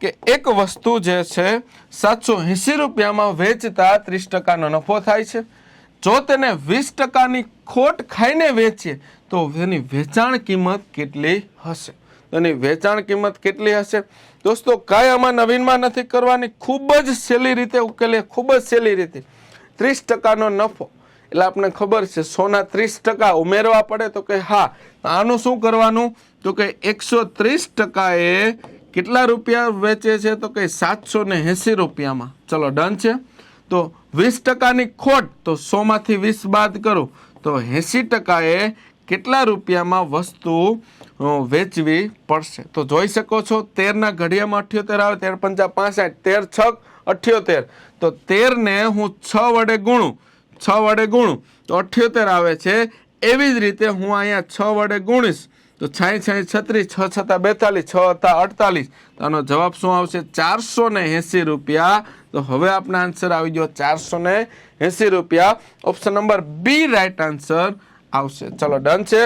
કે એક વસ્તુ જે છે સાતસો એંસી રૂપિયામાં વેચતા ત્રીસ ટકાનો નફો થાય છે. જો તેને વીસ ટકાની ખોટ ખાઈને વેચીએ, તો એની વેચાણ કિંમત કેટલી હશે? એની વેચાણ કિંમત કેટલી હશે? દોસ્તો, કાંઈ આમાં નવીનમાં નથી કરવાની. ખૂબ જ સહેલી રીતે ઉકેલીએ, ખૂબ જ સહેલી રીતે. ત્રીસ ટકાનો નફો. એટલે આપણને ખબર છે, સોના ત્રીસ ટકા ઉમેરવા પડે તો કે હા આનું શું કરવાનું? તો કે એકસો ત્રીસ ટકાએ કેટલા રૂપિયા વેચે છે તો કે સાતસો ને એંસી રૂપિયામાં? ચલો ડન છે. તો વીસ ટકાની ખોટ, તો સોમાંથી વીસ બાદ કરો. તો એંસી ટકાએ કેટલા રૂપિયામાં વસ્તુ વેચવી પડશે? તો જોઈ શકો છો, તેરના ઘડિયામાં અઠ્યોતેર આવે, તેર પંચા પાસઠ, તેર છક, અઠ્યોતેર. તો તેરને હું છ વડે ગુણું, છ વડે ગુણું. તો અઠ્યોતેર આવે છે. એવી જ રીતે હું અહીંયા છ વડે ગુણીશ. તો છાંય છાંઈ છત્રીસ, છ છતાં બેતાલીસ, છ હતા અડતાલીસ. તો આનો જવાબ શું આવશે? ચારસો ને એંસી રૂપિયા. તો હવે આપનો આન્સર આવી ગયો ચારસો ને એંસી રૂપિયા. Option number B right answer આવશે. ચલો ડન છે.